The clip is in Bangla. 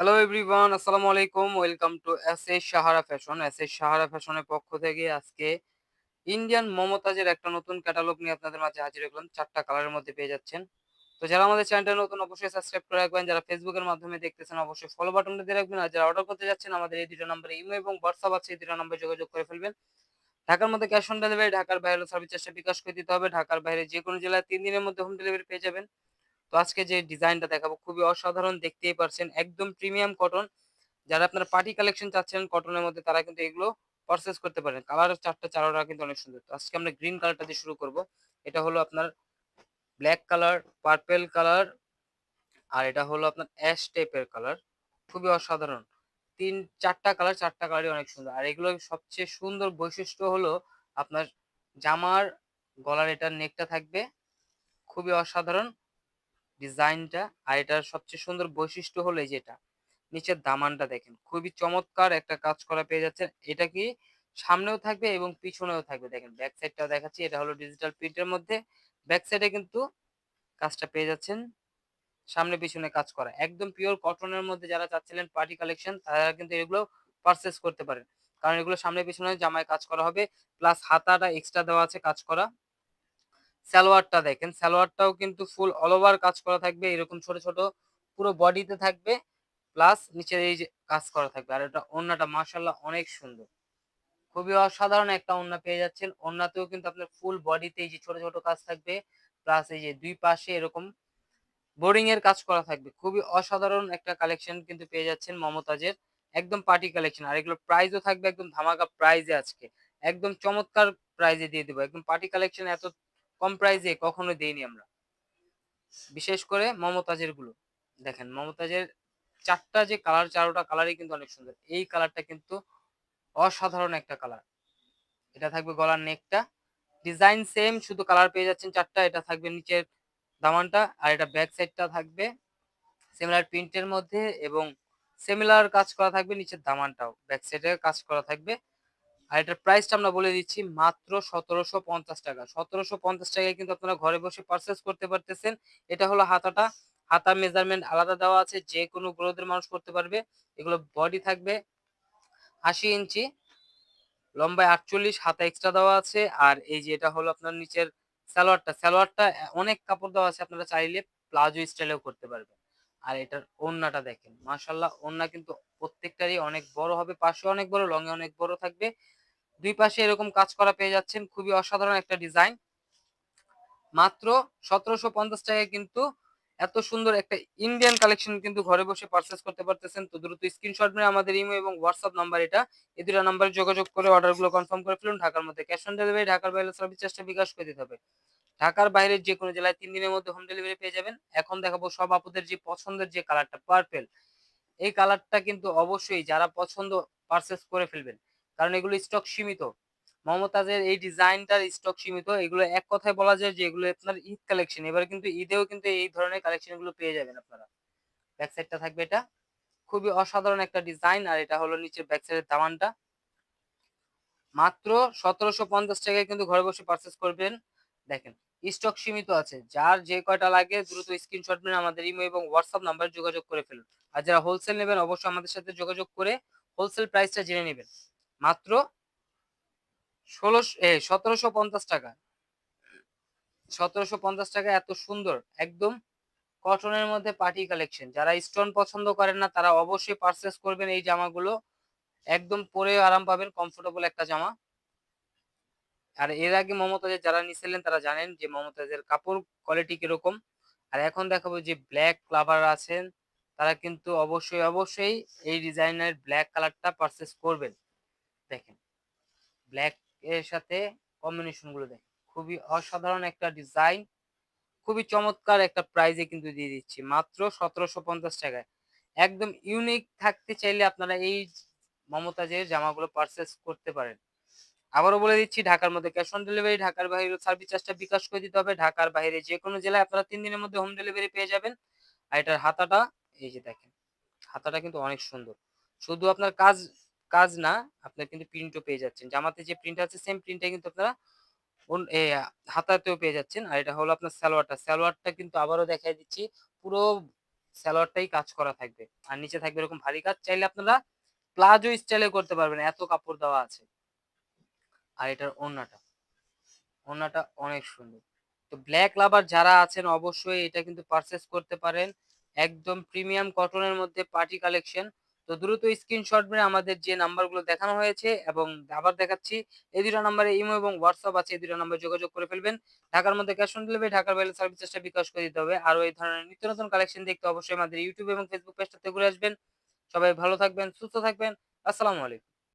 হ্যালো এভরিওয়ান আসসালামু আলাইকুম welcome to S A Sahara fashion S A Sahara ফ্যাশনের পক্ষ থেকে আজকে ইন্ডিয়ান মমতাজের একটা নতুন ক্যাটালগ নিয়ে আপনাদের মাঝে হাজির হলাম। চারটা কালারের মধ্যে পেয়ে যাচ্ছেন। তো যারা আমাদের চ্যানেলটা নতুন, অবশ্যই সাবস্ক্রাইব করে রাখবেন। যারা ফেসবুকের মাধ্যমে দেখতেছেন, অবশ্যই ফলো বাটনটা দিয়ে রাখবেন। আর যারা অর্ডার করতে যাচ্ছেন, আমাদের এই দুটো নম্বরে ইমো এবং হোয়াটসঅ্যাপ আছে। এই দুটো নম্বরে যোগাযোগ করে ফেলবেন। ঢাকার মধ্যে ক্যাশ অন ডেলিভারি ঢাকার বাইরে সার্ভিস চার্জটা বিকাশ করে দিতে হবে। ঢাকার বাইরে যে কোনো জেলায় তিন দিনের মধ্যে হোম ডেলিভারি পেয়ে যাবেন। তো আজকে যে ডিজাইনটা দেখাবো, খুবই অসাধারণ দেখতেই পারছেন, একদম প্রিমিয়াম কটন যারা আপনার পার্টি কালেকশন চাচ্ছেন কটনের মধ্যে, তারা কিন্তু এগুলো পারচেস করতে পারেন। কালার চারটা, চারোটা কিন্তু অনেক সুন্দর। তো আজকে আমরা গ্রিন কালারটা দিয়ে শুরু করব। এটা হলো আপনার ব্ল্যাক কালার পার্পেল কালার আর এটা হলো আপনার অ্যাশ টাইপের কালার খুবই অসাধারণ। তিন, চারটা কালার চারটা কালারই অনেক সুন্দর। আর এগুলো সবচেয়ে সুন্দর বৈশিষ্ট্য হলো আপনার জামার গলার এটার নেকটা থাকবে। খুবই অসাধারণ। ডিজাইনটা আর এটার সবচেয়ে সুন্দর বৈশিষ্ট্য হলো এই যেটা নিচের দামানটা দেখেন, খুবই চমৎকার একটা কাজ করা পেয়ে যাচ্ছেন। এটা কি সামনেও থাকবে এবং পিছনেও থাকবে? দেখেন ব্যাক সাইডটাও দেখাচ্ছি, এটা হলো ডিজিটাল প্রিন্টের মধ্যে। ব্যাক সাইডে কিন্তু কাজটা পেয়ে যাচ্ছেন, সামনে পিছনে কাজ করা। একদম পিওর কটনের মধ্যে যারা চাচ্ছিলেন পার্টি কালেকশন তারা কিন্তু এগুলো পারচেস করতে পারেন। কারণ এগুলো সামনে পিছনে জামায় কাজ করা হবে প্লাস হাতাটা এক্সট্রা দেওয়া আছে কাজ করা। সালোয়ারটা দেখেন, সালোয়ারটাও কিন্তু ফুল অল ওভার কাজ করা থাকবে, এরকম ছোট ছোট পুরো বডিতে থাকবে প্লাস নিচের এই যে কাজ করা থাকবে, আর এটা ওড়নাটা মাশাল্লাহ অনেক সুন্দর। খুবই অসাধারণ একটা ওড়না পেয়ে যাচ্ছেন ওড়নাতেও কিন্তু আপনার ফুল বডিতে এই যে ছোট ছোট কাজ থাকবে প্লাস এই যে দুই পাশে এরকম বোরিং এর কাজ করা থাকবে, খুবই অসাধারণ একটা কালেকশন কিন্তু পেয়ে যাচ্ছেন মমতাজের, একদম পার্টি কালেকশন আর এগুলো প্রাইসও থাকবে একদম ধামাকা প্রাইজে আজকে, একদম চমৎকার প্রাইজে দিয়ে দেবো, একদম পার্টি কালেকশন এত কম প্রাইজে কখনো দেইনি আমরা। বিশেষ করে মমতাজেরগুলো। দেখেন, মমতাজের চারটা যে কালার চারোটা কালারই কিন্তু অনেক সুন্দর। এই কালারটা কিন্তু অসাধারণ একটা কালার এটা থাকবে গলার নেকটা ডিজাইন সেম শুধু কালার পেয়ে যাচ্ছেন চারটা, এটা থাকবে নিচের দামানটা, আর এটা ব্যাক সাইডটা থাকবে সিমিলার প্রিন্টের মধ্যে এবং সিমিলার কাজ করা থাকবে নিচের দামানটাও। ব্যাক সাইডে কাজ করা থাকবে আর এটার প্রাইসটা আমরা বলে দিচ্ছি মাত্র সতেরোশো পঞ্চাশ টাকা। সতেরোশো পঞ্চাশ টাকায় কিন্তু আপনারা ঘরে বসে পারচেস করতে পারতেছেন। এটা হলো হাতাটা। হাতার মেজারমেন্ট আলাদা দেওয়া আছে। যে কোনো গ্রোথের মানুষ করতে পারবে। এগুলো বডি থাকবে আশি ইঞ্চি। লম্বায় আটচল্লিশ, হাতা এক্সট্রা দেওয়া আছে। আর এই যে এটা হলো আপনার নিচের সালোয়ারটা। সালোয়ারটা অনেক কাপড় দেওয়া আছে আপনারা চাইলে। প্লাজো স্টাইলেও করতে পারবেন। আর এটার ওন্নাটা দেখেন। মাশাল্লাহ ওন্না কিন্তু প্রত্যেকটারই অনেক বড় হবে, পাশে অনেক বড় লঙে অনেক বড় থাকবে। দুই পাশে এরকম কাজ করা পেয়ে যাচ্ছেন, খুবই অসাধারণ একটা ডিজাইন। মাত্র সতেরোশো পঞ্চাশ টাকায় কিন্তু এত সুন্দর একটা ইন্ডিয়ান কালেকশন কিন্তু ঘরে বসে পারচেস করতে পারতেছেন। তো দ্রুত স্ক্রিনশট নিয়ে আমাদের ইমো এবং হোয়াটসঅ্যাপ নাম্বার এটা, এই দুটো নাম্বারে যোগাযোগ করে অর্ডারগুলো কনফার্ম করে ফেলুন। ঢাকার মধ্যে ক্যাশ অন ডেলিভারি ঢাকার বাইরে সার্ভিস চার্জটা বিকাশ করে দিতে হবে। ঢাকার বাইরের যে কোনো জেলায় তিন দিনের মধ্যে হোম ডেলিভারি পেয়ে যাবেন। এখন দেখাবো সব আপুদের যে পছন্দের যে কালারটা পার্পেল এই কালারটা কিন্তু অবশ্যই যারা পছন্দ পারচেস করে ফেলবেন। কারণ এগুলো স্টক সীমিত। মমতাজের এই ডিজাইনটার স্টক সীমিত। এগুলো এক কথায় বলা যায় যে এগুলো আপনার ঈদ কালেকশন এবার কিন্তু ঈদেও কিন্তু এই ধরনের কালেকশনগুলো পেয়ে যাবেন আপনারা। ব্যাক সাইডটা থাকবে এটা। খুবই অসাধারণ একটা ডিজাইন আর এটা হলো নিচের ব্যাক সাইডের দামানটা মাত্র সতেরোশো পঞ্চাশ টাকায় কিন্তু ঘরে বসে পারচেস করবেন। দেখেন স্টক সীমিত আছে। যার যে কয়টা লাগে দ্রুত স্ক্রিনশট নিয়ে আমাদের ইমো এবং হোয়াটসঅ্যাপ নাম্বার যোগাযোগ করে ফেলুন। আর যারা হোলসেল নেবেন, অবশ্যই আমাদের সাথে যোগাযোগ করে হোলসেল প্রাইসটা জেনে নেবেন। মাত্র ষোলোশো, এ, সতেরোশো পঞ্চাশ টাকা। সতেরোশো পঞ্চাশ টাকা এত সুন্দর, একদম কটনের মধ্যে পার্টি কালেকশন যারা স্টোন পছন্দ করেন না, তারা অবশ্যই পারচেস করবেন এই জামাগুলো। একদম পরে আরাম পাবেন কমফোর্টেবল একটা জামা। আর এর আগে মমতাজের যারা নিছিলেন তারা জানেন যে মমতাজের কাপড় কোয়ালিটি কীরকম। আর এখন দেখাবো যে ব্ল্যাক ক্লাভার আছেন, তারা কিন্তু অবশ্যই অবশ্যই এই ডিজাইনের ব্ল্যাক কালারটা পারচেস করবেন। দেখেন ব্ল্যাক এর সাথে কম্বিনেশনগুলো দেখেন, খুবই অসাধারণ একটা ডিজাইন খুবই চমৎকার একটা প্রাইজে কিন্তু দিয়ে দিচ্ছি, মাত্র সতেরোশো পঞ্চাশ টাকায়। একদম ইউনিক থাকতে চাইলে আপনারা এই মমতাজের জামাগুলো পারচেস করতে পারেন। আবারও বলে দিচ্ছি, ঢাকার মধ্যে ক্যাশ অন ডেলিভারি ঢাকার বাইরে সার্ভিস চার্জটা বিকাশ করে দিতে হবে। ঢাকার বাইরে যে কোনো জেলায় আপনারা তিন দিনের মধ্যে হোম ডেলিভারি পেয়ে যাবেন। আর এটার হাতাটা, এই যে দেখেন, হাতাটা কিন্তু অনেক সুন্দর। শুধু আপনার কাজ কাজ না আপনার কিন্তু প্রিন্টও পেয়ে যাচ্ছেন। জামাতে যে প্রিন্ট আছে সেম প্রিন্টটা কিন্তু আপনারা হাতাতেও পেয়ে যাচ্ছেন। আর এটা হলো আপনার সালোয়ারটা। সালোয়ারটা কিন্তু আবারও দেখাই দিচ্ছি, পুরো সালোয়ারটাই কাজ করা থাকবে। আর নিচে থাকবে এরকম ভারী কাজ, চাইলে আপনারা প্লাজো স্টাইলে করতে পারবেন। এত কাপড় দেওয়া আছে। আর এটার ওড়নাটা। ওড়নাটা অনেক সুন্দর। তো ব্ল্যাক লাভার যারা আছেন অবশ্যই এটা কিন্তু পারচেস করতে পারেন। একদম প্রিমিয়াম কটনের মধ্যে পার্টি কালেকশন তো দ্রুত স্ক্রিনশট মেরে আমাদের যে নাম্বারগুলো দেখানো হয়েছে এবং আবার দেখাচ্ছি, এই দুটো নাম্বারে ইমো এবং হোয়াটসঅ্যাপ আছে, এই দুটো নাম্বারে যোগাযোগ করে ফেলবেন। ঢাকার মধ্যে ক্যাশ অন ডেলিভারি ঢাকার বাইরে সার্ভিস চার্জটা বিকাশ করে দিতে হবে। আর এই ধরনের নিত্য নতুন কালেকশন দেখতে অবশ্যই আমাদের ইউটিউব এবং ফেসবুক পেজটাতে ঘুরে আসবেন। সবাই ভালো থাকবেন, সুস্থ থাকবেন। আসসালামু আলাইকুম।